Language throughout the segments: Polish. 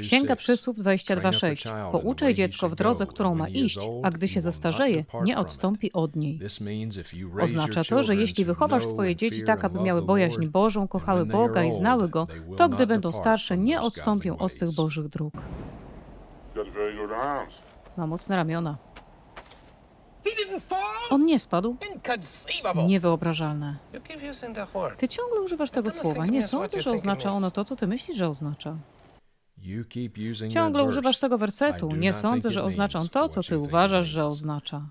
Księga Przysłów 22:6. Pouczaj dziecko w drodze, którą ma iść, a gdy się zestarzeje, nie odstąpi od niej. Oznacza to, że jeśli wychowasz swoje dzieci tak, aby miały bojaźń Bożą, kochały Boga i znały Go, to gdy będą starsze, nie odstąpią od tych Bożych dróg. Ma mocne ramiona. On nie spadł? Niewyobrażalne. Ty ciągle używasz tego słowa. Nie sądzę, że oznacza ono to, co ty myślisz, że oznacza. Ciągle używasz tego wersetu. Nie sądzę, że oznacza on to, co ty uważasz, że oznacza.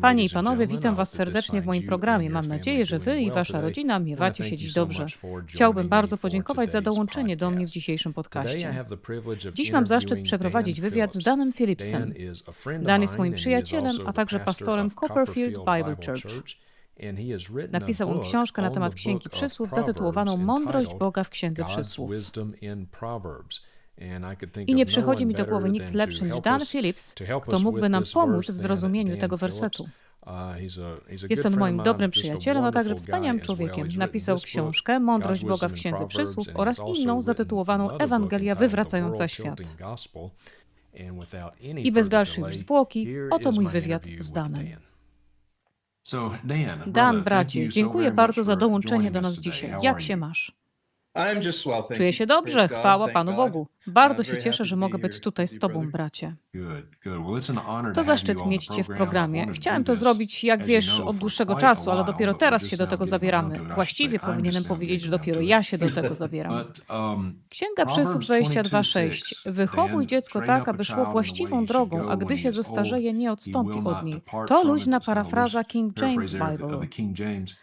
Panie i panowie, witam was serdecznie w moim programie. Mam nadzieję, że wy i wasza rodzina miewacie się dziś dobrze. Chciałbym bardzo podziękować za dołączenie do mnie w dzisiejszym podcaście. Dziś mam zaszczyt przeprowadzić wywiad z Danem Phillipsem. Dan jest moim przyjacielem, a także pastorem w Copperfield Bible Church. Napisał on książkę na temat Księgi Przysłów zatytułowaną Mądrość Boga w Księdze Przysłów. I nie przychodzi mi do głowy nikt lepszy niż Dan Phillips, kto mógłby nam pomóc w zrozumieniu tego wersetu. Jest on moim dobrym przyjacielem, a także wspaniałym człowiekiem. Napisał książkę Mądrość Boga w Księdze Przysłów oraz inną zatytułowaną Ewangelia wywracająca świat. I bez dalszej już zwłoki, oto mój wywiad z Danem. Dan, bracie, dziękuję bardzo za dołączenie do nas dzisiaj. Jak się masz? Czuję się dobrze, chwała Panu Bogu. Bardzo się cieszę, że mogę być tutaj z Tobą, bracie. To zaszczyt mieć Cię w programie. Chciałem to zrobić, jak wiesz, od dłuższego czasu, ale dopiero teraz się do tego zabieramy. Właściwie powinienem powiedzieć, że dopiero ja się do tego zabieram. Księga Przysłów 22:6. Wychowuj dziecko tak, aby szło właściwą drogą, a gdy się zestarzeje, nie odstąpi od niej. To luźna parafraza King James Bible.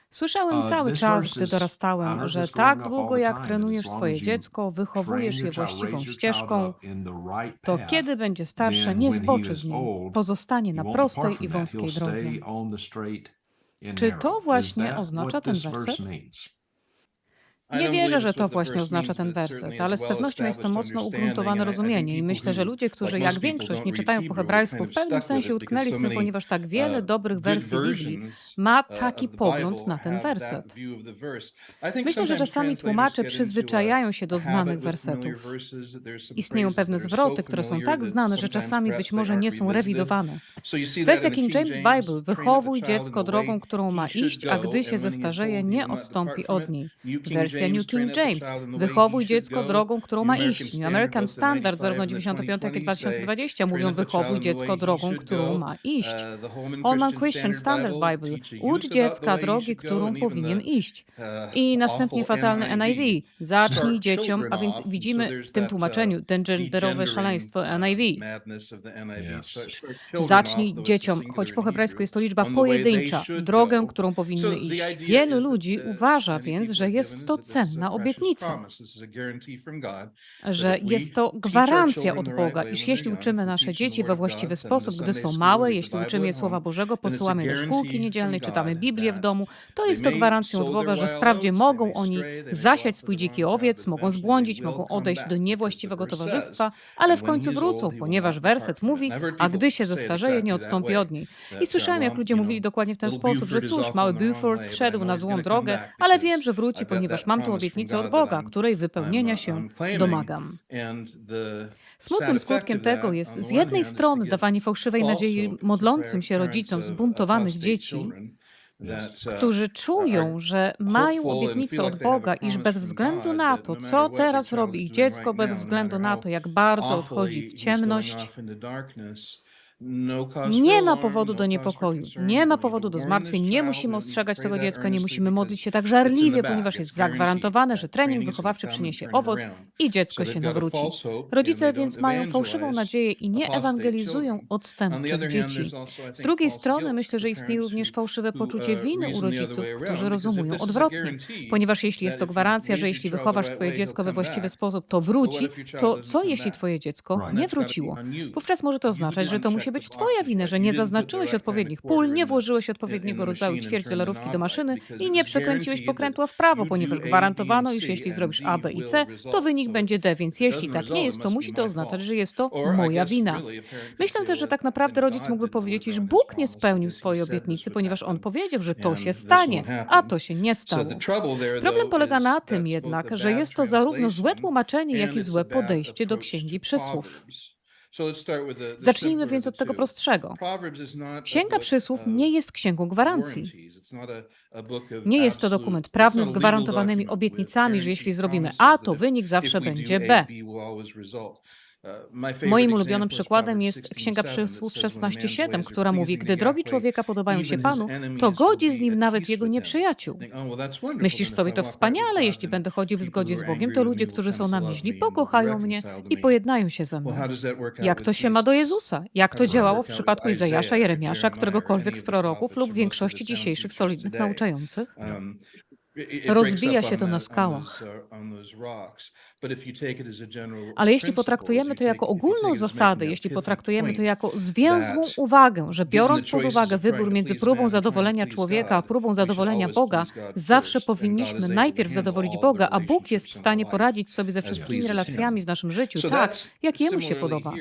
Słyszałem cały czas, gdy dorastałem, że tak długo jak trenujesz swoje dziecko, wychowujesz je właściwą ścieżką, to kiedy będzie starsze, nie zboczy z niej, pozostanie na prostej i wąskiej drodze. Czy to właśnie oznacza ten werset? Nie wierzę, że to właśnie oznacza ten werset, ale z pewnością jest to mocno ugruntowane rozumienie i myślę, że ludzie, którzy jak większość nie czytają po hebrajsku, w pewnym sensie utknęli z tym, ponieważ tak wiele dobrych wersji Biblii ma taki pogląd na ten werset. Myślę, że czasami tłumacze przyzwyczajają się do znanych wersetów. Istnieją pewne zwroty, które są tak znane, że czasami być może nie są rewidowane. Wersja King James Bible wychowuj dziecko drogą, którą ma iść, a gdy się zestarzeje, nie odstąpi od niej. Wersja New King James. Wychowuj dziecko drogą, którą ma iść. New American Standard, zarówno 95, jak i 2020, mówią wychowuj dziecko drogą, którą ma iść. Holman Christian Standard Bible. Ucz dziecka drogi, którą powinien iść. I następnie fatalny NIV. Zacznij dzieciom, a więc widzimy w tym tłumaczeniu genderowe szaleństwo NIV. Zacznij dzieciom, choć po hebrajsku jest to liczba pojedyncza, drogę, którą powinny iść. Wielu ludzi uważa więc, że jest to cenna obietnica, że jest to gwarancja od Boga, iż jeśli uczymy nasze dzieci we właściwy sposób, gdy są małe, jeśli uczymy je Słowa Bożego, posyłamy je do szkółki niedzielnej, czytamy Biblię w domu, to jest to gwarancją od Boga, że wprawdzie mogą oni zasiać swój dziki owiec, mogą zbłądzić, mogą odejść do niewłaściwego towarzystwa, ale w końcu wrócą, ponieważ werset mówi, a gdy się zestarzeje, nie odstąpi od niej. I słyszałem, jak ludzie mówili dokładnie w ten sposób, że cóż, mały Buford zszedł na złą drogę, ale wiem, że wróci, ponieważ mam tę obietnicę od Boga, której wypełnienia się domagam. Smutnym skutkiem tego jest z jednej strony dawanie fałszywej nadziei modlącym się rodzicom zbuntowanych dzieci, którzy czują, że mają obietnicę od Boga, iż bez względu na to, co teraz robi ich dziecko, bez względu na to, jak bardzo odchodzi w ciemność, nie ma powodu do niepokoju, nie ma powodu do zmartwień, nie musimy ostrzegać tego dziecka, nie musimy modlić się tak żarliwie, ponieważ jest zagwarantowane, że trening wychowawczy przyniesie owoc i dziecko się nawróci. Rodzice więc mają fałszywą nadzieję i nie ewangelizują odstępczych dzieci. Z drugiej strony myślę, że istnieje również fałszywe poczucie winy u rodziców, którzy rozumują odwrotnie, ponieważ jeśli jest to gwarancja, że jeśli wychowasz swoje dziecko we właściwy sposób, to wróci, to co jeśli twoje dziecko nie wróciło? Wówczas może to oznaczać, że to musi się być twoja wina, że nie zaznaczyłeś odpowiednich pól, nie włożyłeś odpowiedniego rodzaju ćwierćdolarówki do maszyny i nie przekręciłeś pokrętła w prawo, ponieważ gwarantowano, iż jeśli zrobisz A, B i C, to wynik będzie D, więc jeśli tak nie jest, to musi to oznaczać, że jest to moja wina. Myślę też, że tak naprawdę rodzic mógłby powiedzieć, iż Bóg nie spełnił swojej obietnicy, ponieważ on powiedział, że to się stanie, a to się nie stało. Problem polega na tym jednak, że jest to zarówno złe tłumaczenie, jak i złe podejście do Księgi Przysłów. Zacznijmy więc od tego prostszego. Księga Przysłów nie jest księgą gwarancji. Nie jest to dokument prawny z gwarantowanymi obietnicami, że jeśli zrobimy A, to wynik zawsze będzie B. Moim ulubionym przykładem jest Księga Przysłów 16:7, która mówi: Gdy drogi człowieka podobają się Panu, to godzi z nim nawet jego nieprzyjaciół. Myślisz sobie to wspaniale, jeśli będę chodził w zgodzie z Bogiem, to ludzie, którzy są na źli, pokochają mnie i pojednają się ze mną. Jak to się ma do Jezusa? Jak to działało w przypadku Izajasza, Jeremiasza, któregokolwiek z proroków lub większości dzisiejszych solidnych nauczających? Rozbija się to na skałach. Ale jeśli potraktujemy to jako ogólną zasadę, jeśli potraktujemy to jako zwięzłą uwagę, że biorąc pod uwagę wybór między próbą zadowolenia człowieka a próbą zadowolenia Boga, zawsze powinniśmy najpierw zadowolić Boga, a Bóg jest w stanie poradzić sobie ze wszystkimi relacjami w naszym życiu tak, jak Jemu się podoba.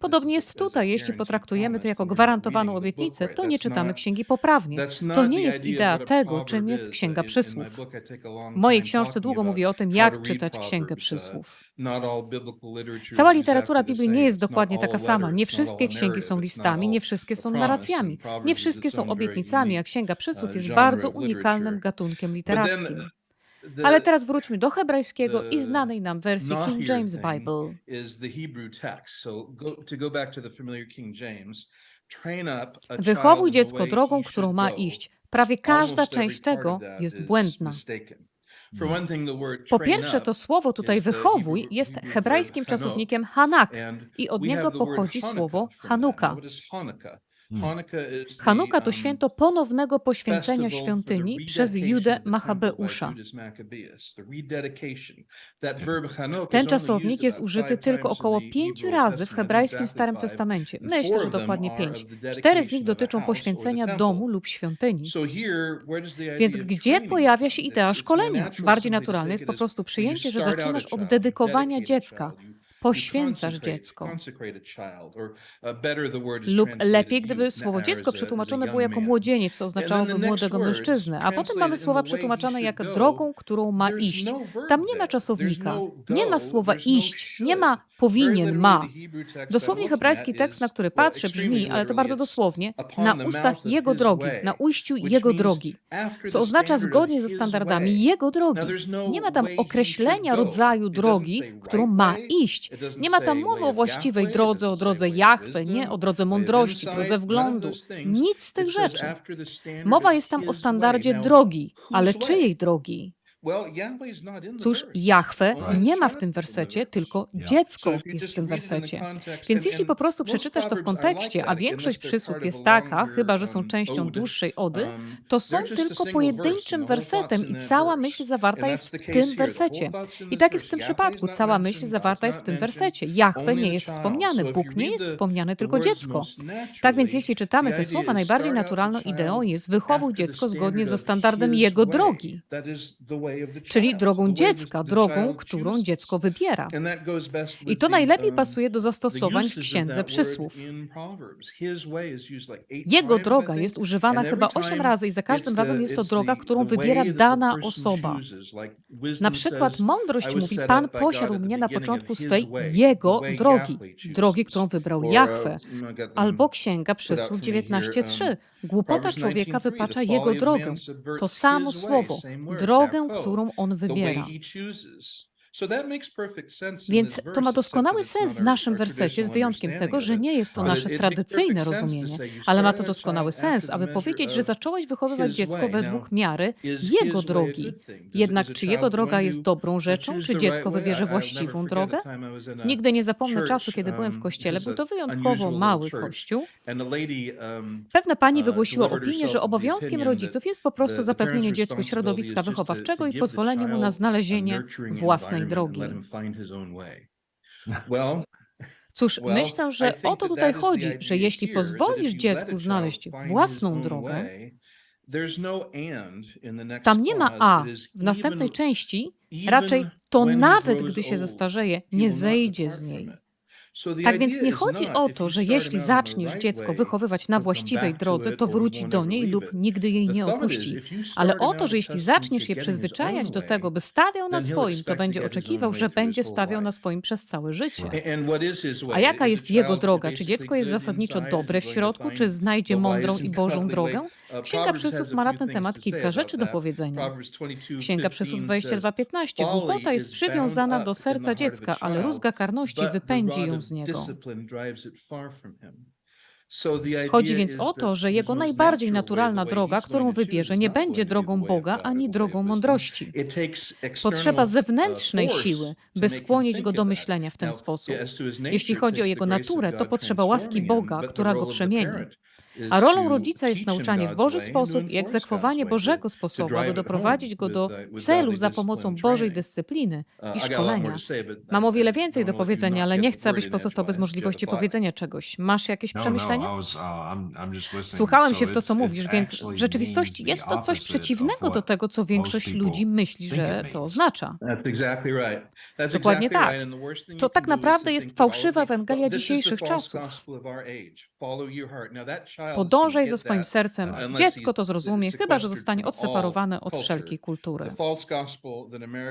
Podobnie jest tutaj, jeśli potraktujemy to jako gwarantowaną obietnicę, to nie czytamy księgi poprawnie. To nie jest idea tego, czym jest Księga Przysłów. W mojej książce długo mówię o tym, jak czytać Księgę Przysłów. Cała literatura Biblii nie jest dokładnie taka sama. Nie wszystkie księgi są listami, nie wszystkie są narracjami, nie wszystkie są obietnicami, a Księga Przysłów jest bardzo unikalnym gatunkiem literackim. Ale teraz wróćmy do hebrajskiego i znanej nam wersji King James Bible. Wychowuj dziecko drogą, którą ma iść. Prawie każda część tego jest błędna. Po pierwsze, to słowo tutaj wychowuj jest hebrajskim czasownikiem hanak i od niego pochodzi słowo Hanuka. Hanuka to święto ponownego poświęcenia świątyni przez Judę Machabeusza. Ten czasownik jest użyty tylko około pięciu razy w hebrajskim Starym Testamencie. Myślę, że dokładnie pięć. Cztery z nich dotyczą poświęcenia domu lub świątyni. Więc gdzie pojawia się idea szkolenia? Bardziej naturalne jest po prostu przyjęcie, że zaczynasz od dedykowania dziecka poświęcasz dziecko. Lub lepiej, gdyby słowo dziecko przetłumaczone było jako młodzieniec, co oznaczałoby młodego mężczyznę, a potem mamy słowa przetłumaczone jak drogą, którą ma iść. Tam nie ma czasownika, nie ma słowa iść, nie ma powinien, ma. Dosłownie hebrajski tekst, na który patrzę, brzmi, ale to bardzo dosłownie, na ustach jego drogi, na ujściu jego drogi, co oznacza zgodnie ze standardami jego drogi. Nie ma tam określenia rodzaju drogi, którą ma iść. Nie ma tam mowy o właściwej drodze, o drodze Jachwę, nie? O drodze mądrości, drodze wglądu. Nic z tych rzeczy. Mowa jest tam o standardzie drogi, ale czyjej drogi? Cóż, Jahwe nie ma w tym wersecie, tylko dziecko jest w tym wersecie. Więc jeśli po prostu przeczytasz to w kontekście, a większość przysłów jest taka, chyba że są częścią dłuższej ody, to są tylko pojedynczym wersetem i cała myśl zawarta jest w tym wersecie. I tak jest w tym przypadku, cała myśl zawarta jest w tym wersecie. Jahwe nie jest wspomniany, Bóg nie jest wspomniany, tylko dziecko. Tak więc jeśli czytamy te słowa, najbardziej naturalną ideą jest wychowuj dziecko zgodnie ze standardem jego drogi czyli drogą dziecka, drogą, którą dziecko wybiera. I to najlepiej pasuje do zastosowań w Księdze Przysłów. Jego droga jest używana chyba osiem razy i za każdym razem jest to droga, którą wybiera dana osoba. Na przykład mądrość mówi, Pan posiadł mnie na początku swej Jego drogi, drogi, którą wybrał Jahwe. Albo Księga Przysłów 19.3. Głupota człowieka wypacza jego drogę. To samo słowo, drogę, którą on wybiera. Więc to ma doskonały sens w naszym wersecie, z wyjątkiem tego, że nie jest to nasze tradycyjne rozumienie, ale ma to doskonały sens, aby powiedzieć, że zacząłeś wychowywać dziecko według miary jego drogi. Jednak czy jego droga jest dobrą rzeczą, czy dziecko wybierze właściwą drogę? Nigdy nie zapomnę czasu, kiedy byłem w kościele. Był to wyjątkowo mały kościół. Pewna pani wygłosiła opinię, że obowiązkiem rodziców jest po prostu zapewnienie dziecku środowiska wychowawczego i pozwolenie mu na znalezienie własnej własnej drogi. Cóż, myślę, że o to tutaj chodzi, że jeśli pozwolisz dziecku znaleźć własną drogę, tam nie ma A. W następnej części raczej to nawet, gdy się zestarzeje, nie zejdzie z niej. Tak więc nie chodzi o to, że jeśli zaczniesz dziecko wychowywać na właściwej drodze, to wróci do niej lub nigdy jej nie opuści, ale o to, że jeśli zaczniesz je przyzwyczajać do tego, by stawiał na swoim, to będzie oczekiwał, że będzie stawiał na swoim przez całe życie. A jaka jest jego droga? Czy dziecko jest zasadniczo dobre w środku, czy znajdzie mądrą i Bożą drogę? Księga Przysłów ma na ten temat kilka rzeczy do powiedzenia. Księga Przysłów 22:15 głupota jest przywiązana do serca dziecka, ale rózga karności wypędzi ją z niego. Chodzi więc o to, że jego najbardziej naturalna droga, którą wybierze, nie będzie drogą Boga ani drogą mądrości. Potrzeba zewnętrznej siły, by skłonić go do myślenia w ten sposób. Jeśli chodzi o jego naturę, to potrzeba łaski Boga, która go przemieni. A rolą rodzica jest nauczanie w Boży sposób i egzekwowanie Bożego sposobu, aby doprowadzić go do celu za pomocą Bożej dyscypliny i szkolenia. Mam o wiele więcej do powiedzenia, ale nie chcę, abyś pozostał bez możliwości powiedzenia czegoś. Masz jakieś przemyślenia? Słuchałem się w to, co mówisz, więc w rzeczywistości jest to coś przeciwnego do tego, co większość ludzi myśli, że to oznacza. Dokładnie tak. To tak naprawdę jest fałszywa Ewangelia dzisiejszych czasów. Podążaj za swoim sercem. Dziecko to zrozumie, chyba że zostanie odseparowane od wszelkiej kultury.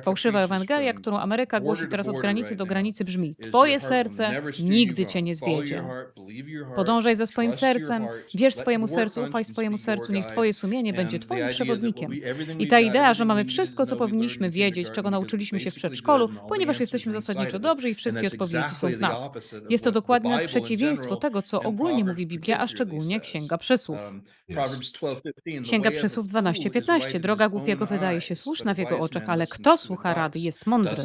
Fałszywa Ewangelia, którą Ameryka głosi teraz od granicy do granicy, brzmi: Twoje serce nigdy cię nie zwiedzie. Podążaj za swoim sercem, wierz swojemu sercu, ufaj swojemu sercu, niech Twoje sumienie będzie Twoim przewodnikiem. I ta idea, że mamy wszystko, co powinniśmy wiedzieć, czego nauczyliśmy się w przedszkolu, ponieważ jesteśmy zasadniczo dobrzy i wszystkie odpowiedzi są w nas. Jest to dokładne przeciwieństwo tego, co ogólnie mówi Biblia, a szczególnie Księga Przysłów. Księga Przysłów 12:15. Droga głupiego wydaje się słuszna w jego oczach, ale kto słucha rady jest mądry.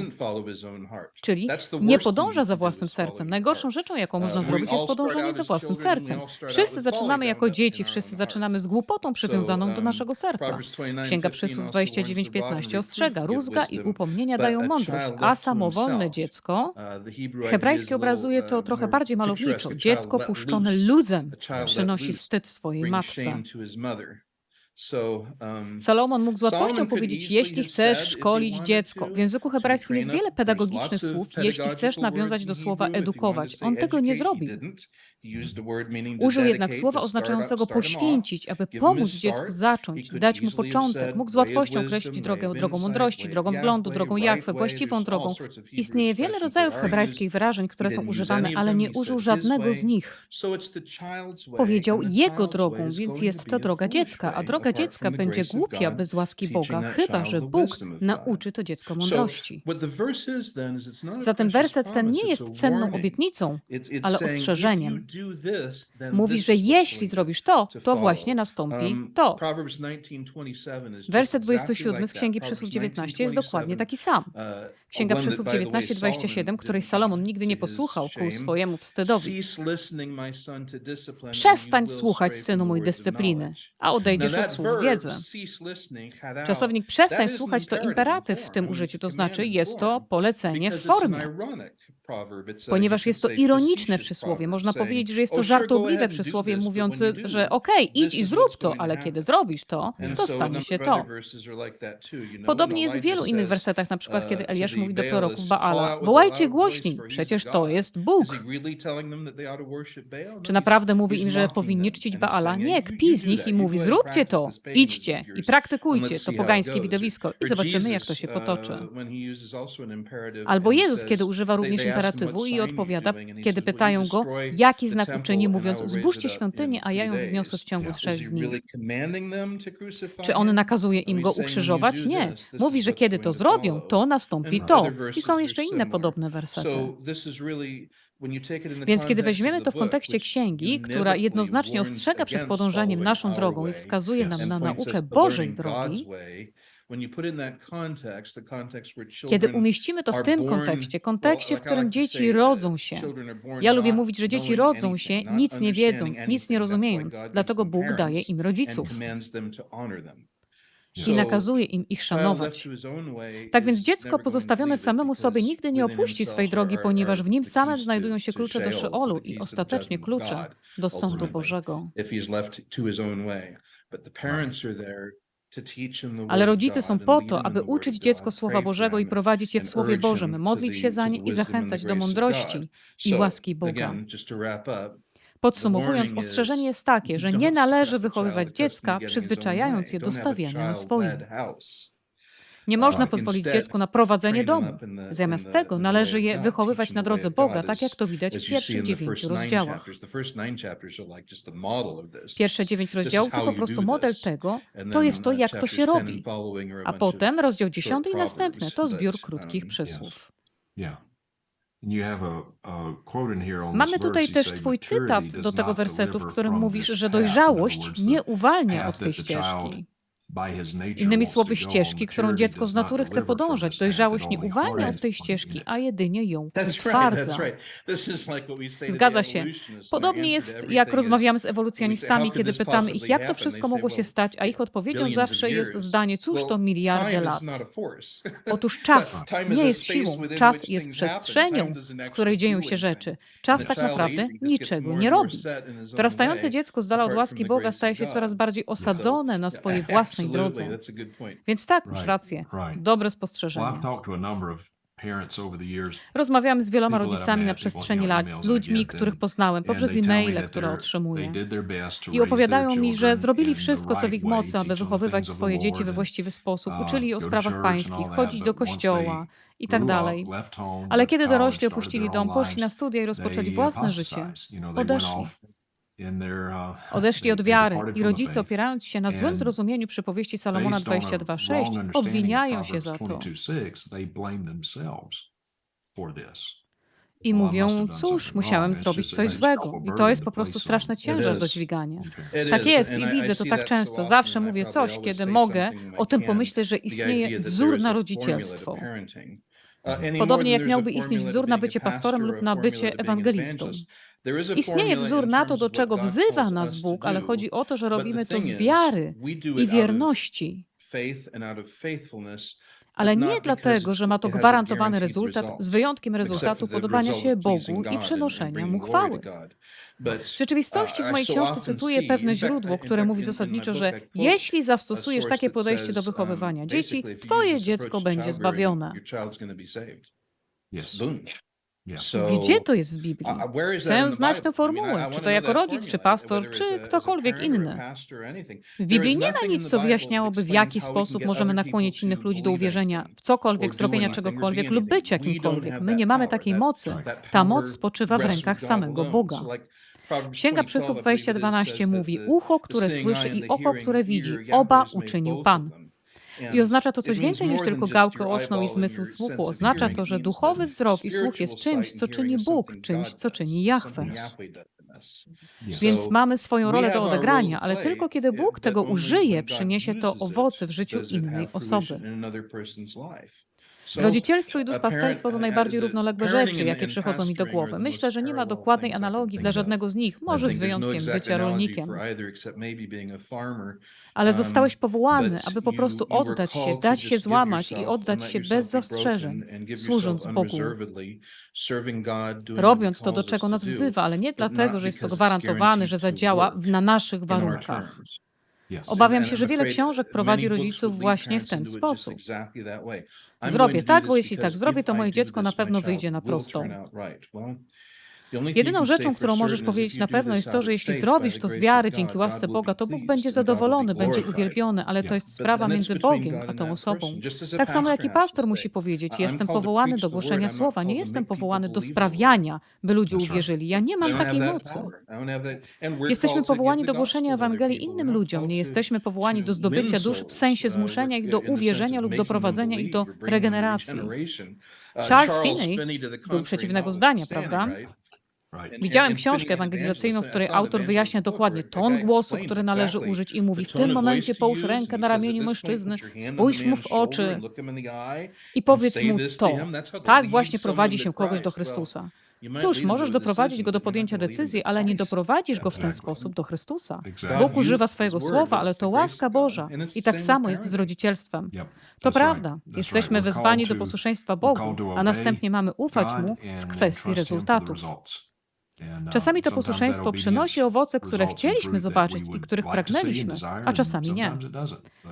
Czyli nie podąża za własnym sercem. Najgorszą rzeczą, jaką można zrobić, jest podążanie za własnym sercem. Wszyscy zaczynamy jako dzieci, wszyscy zaczynamy z głupotą przywiązaną do naszego serca. Księga Przysłów 29:15 ostrzega, rózga i upomnienia dają mądrość, a samowolne dziecko, hebrajskie obrazuje to trochę bardziej malowniczo, dziecko puszczone luzem przynosi wstyd swojej matce. came to his mother. Salomon mógł z łatwością powiedzieć, jeśli chcesz szkolić dziecko. W języku hebrajskim jest wiele pedagogicznych słów, jeśli chcesz nawiązać do słowa edukować. On tego nie zrobił. Użył jednak słowa oznaczającego poświęcić, aby pomóc dziecku zacząć, dać mu początek. Mógł z łatwością określić drogę drogą mądrości, drogą wglądu, drogą jachwy, właściwą drogą. Istnieje wiele rodzajów hebrajskich wyrażeń, które są używane, ale nie użył żadnego z nich. Powiedział jego drogą, więc jest to droga dziecka, a droga nauka dziecka będzie głupia bez łaski Boga, chyba że Bóg nauczy to dziecko mądrości. Zatem werset ten nie jest cenną obietnicą, ale ostrzeżeniem. Mówi, że jeśli zrobisz to, to właśnie nastąpi to. Werset 27 z Księgi Przysłów 19 jest dokładnie taki sam. Księga Przysłów 19:27, której Salomon nigdy nie posłuchał ku swojemu wstydowi. Przestań słuchać, synu mój, dyscypliny, a odejdziesz od Czasownik przestań słuchać to imperatyw w tym użyciu, to znaczy jest to polecenie w formie. Ponieważ jest to ironiczne przysłowie, można powiedzieć, że jest to żartobliwe przysłowie mówiące, że okej, okay, idź i zrób to, ale kiedy zrobisz to, to stanie się to. Podobnie jest w wielu innych wersetach, na przykład kiedy Eliasz mówi do proroków Baala, wołajcie głośniej, przecież to jest Bóg. Czy naprawdę mówi im, że powinni czcić Baala? Nie, kpi z nich i mówi, zróbcie to, idźcie i praktykujcie to pogańskie widowisko. I zobaczymy, jak to się potoczy. Albo Jezus, kiedy używa również imperatywu i odpowiada, kiedy pytają go, jaki znak uczyni, mówiąc, zbóżcie świątynię, a ja ją wzniosę w ciągu trzech dni. Czy on nakazuje im go ukrzyżować? Nie. Mówi, że kiedy to zrobią, to nastąpi to. I są jeszcze inne podobne wersety. Więc kiedy weźmiemy to w kontekście księgi, która jednoznacznie ostrzega przed podążaniem naszą drogą i wskazuje nam na naukę Bożej drogi, kiedy umieścimy to w tym kontekście, kontekście, w którym dzieci rodzą się, ja lubię mówić, że dzieci rodzą się nic nie wiedząc, nic nie rozumiejąc, dlatego Bóg daje im rodziców. i nakazuje im ich szanować. Tak więc dziecko pozostawione samemu sobie nigdy nie opuści swej drogi, ponieważ w nim samym znajdują się klucze do Szeolu i ostatecznie klucze do sądu Bożego. Ale rodzice są po to, aby uczyć dziecko Słowa Bożego i prowadzić je w Słowie Bożym, modlić się za nie i zachęcać do mądrości i łaski Boga. Podsumowując, ostrzeżenie jest takie, że nie należy wychowywać dziecka, przyzwyczajając je do stawiania na swoim. Nie można pozwolić dziecku na prowadzenie domu. Zamiast tego należy je wychowywać na drodze Boga, tak jak to widać w pierwszych dziewięciu rozdziałach. Pierwsze dziewięć rozdziałów to po prostu model tego, to jest to, jak to się robi. A potem rozdział dziesiąty i następne to zbiór krótkich przysłów. Mamy tutaj też Twój cytat do tego wersetu, w którym mówisz, że dojrzałość nie uwalnia od tej ścieżki. Innymi słowy, ścieżki, którą dziecko z natury chce podążać. Dojrzałość nie uwalnia od tej ścieżki, a jedynie ją utwardza. Zgadza się. Podobnie jest, jak rozmawiamy z ewolucjonistami, kiedy pytamy ich, jak to wszystko mogło się stać, a ich odpowiedzią zawsze jest zdanie, cóż to miliardy lat. Otóż czas nie jest siłą, czas jest przestrzenią, w której dzieją się rzeczy. Czas tak naprawdę niczego nie robi. Dorastające dziecko z dala od łaski Boga staje się coraz bardziej osadzone na swojej własnej własnej drodze. Więc tak, masz rację. Dobre spostrzeżenie. Rozmawiałam z wieloma rodzicami na przestrzeni lat, z ludźmi, których poznałem, poprzez e-maile, które otrzymuję. I opowiadają mi, że zrobili wszystko, co w ich mocy, aby wychowywać swoje dzieci we właściwy sposób. Uczyli o sprawach pańskich, chodzić do kościoła i tak dalej. Ale kiedy dorośli opuścili dom, poszli na studia i rozpoczęli własne życie, odeszli. Odeszli od wiary i rodzice, opierając się na złym zrozumieniu przypowieści Salomona 22.6, obwiniają się za to. I mówią, cóż, musiałem zrobić coś złego. I to jest po prostu straszny ciężar do dźwigania. Tak jest i widzę to tak często. Zawsze mówię coś, kiedy mogę, o tym pomyślę, że istnieje wzór na rodzicielstwo. Podobnie jak miałby istnieć wzór na bycie pastorem lub na bycie ewangelistą. Istnieje wzór na to, do czego wzywa nas Bóg, ale chodzi o to, że robimy to z wiary i wierności ale nie dlatego, że ma to gwarantowany rezultat, z wyjątkiem rezultatu podobania się Bogu i przynoszenia mu chwały. W rzeczywistości w mojej książce cytuję pewne źródło, które mówi zasadniczo, że jeśli zastosujesz takie podejście do wychowywania dzieci, twoje dziecko będzie zbawione. Yes. Gdzie to jest w Biblii? Chcę znać tę formułę, czy to jako rodzic, czy pastor, czy ktokolwiek inny. W Biblii nie ma nic, co wyjaśniałoby, w jaki sposób możemy nakłonić innych ludzi do uwierzenia w cokolwiek, zrobienia czegokolwiek lub być jakimkolwiek. My nie mamy takiej mocy. Ta moc spoczywa w rękach samego Boga. Księga Przysłów 20.12 mówi, ucho, które słyszy i oko, które widzi, oba uczynił Pan. I oznacza to coś więcej niż tylko gałkę oczną i zmysł słuchu. Oznacza to, że duchowy wzrok i słuch jest czymś, co czyni Bóg, czymś, co czyni Jahwe. Więc mamy swoją rolę do odegrania, ale tylko kiedy Bóg tego użyje, przyniesie to owoce w życiu innej osoby. Rodzicielstwo i duszpasterstwo to najbardziej równoległe rzeczy, jakie przychodzą mi do głowy. Myślę, że nie ma dokładnej analogii dla żadnego z nich, może z wyjątkiem bycia rolnikiem. Ale zostałeś powołany, aby po prostu oddać się, dać się złamać i oddać się bez zastrzeżeń, służąc Bogu. Robiąc to, do czego nas wzywa, ale nie dlatego, że jest to gwarantowane, że zadziała na naszych warunkach. Obawiam się, że wiele książek prowadzi rodziców właśnie w ten sposób zrobię tak, bo jeśli tak zrobię, to moje dziecko na pewno wyjdzie na prostą. Jedyną rzeczą, którą możesz powiedzieć na pewno jest to, że jeśli zrobisz to z wiary dzięki łasce Boga, to Bóg będzie zadowolony, będzie uwielbiony, ale to jest sprawa między Bogiem a tą osobą. Tak samo jak i pastor musi powiedzieć, jestem powołany do głoszenia słowa, nie jestem powołany do sprawiania, by ludzie uwierzyli. Ja nie mam takiej mocy. Jesteśmy powołani do głoszenia Ewangelii innym ludziom, nie jesteśmy powołani do zdobycia dusz w sensie zmuszenia ich do uwierzenia lub doprowadzenia ich do regeneracji. Charles Finney był przeciwnego zdania, prawda? Widziałem książkę ewangelizacyjną, w której autor wyjaśnia dokładnie ton głosu, który należy użyć i mówi w tym momencie połóż rękę na ramieniu mężczyzny, spójrz mu w oczy i powiedz mu to. Tak właśnie prowadzi się kogoś do Chrystusa. Cóż, możesz doprowadzić go do podjęcia decyzji, ale nie doprowadzisz go w ten sposób do Chrystusa. Bóg używa swojego słowa, ale to łaska Boża. I tak samo jest z rodzicielstwem. To prawda. Jesteśmy wezwani do posłuszeństwa Bogu, a następnie mamy ufać Mu w kwestii rezultatów. Uh, Czasami to posłuszeństwo przynosi owoce, które chcieliśmy zobaczyć i których pragnęliśmy, a czasami nie.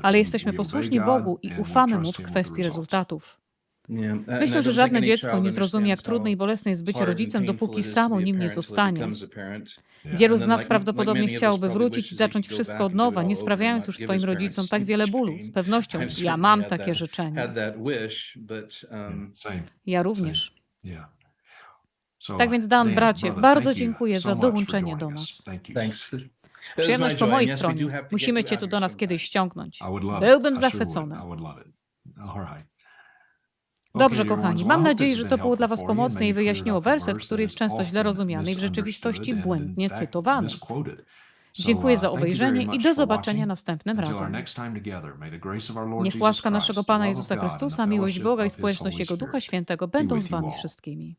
Ale jesteśmy posłuszni Bogu i ufamy Mu w kwestii rezultatów. I Myślę, że żadne dziecko nie zrozumie, jak trudne i bolesne jest and rodzicem, dopóki samo nim nie zostanie. Wielu z nas prawdopodobnie chciałoby wrócić i zacząć wszystko od nowa, nie sprawiając już swoim rodzicom tak wiele bólu. Z pewnością ja mam takie życzenie. Um. Ja również. Tak więc, Dan, bracie, bardzo dziękuję za dołączenie do nas. Przyjemność po mojej stronie. Musimy cię tu do nas kiedyś ściągnąć. Byłbym zachwycony. Dobrze, kochani, mam nadzieję, że to było dla Was pomocne i wyjaśniło werset, który jest często źle rozumiany i w rzeczywistości błędnie cytowany. Dziękuję uh, za obejrzenie i do zobaczenia następnym razem. Niech łaska naszego Pana Jezusa Chrystusa, miłość Boga i społeczność Jego Ducha Świętego będą z Wami wszystkimi.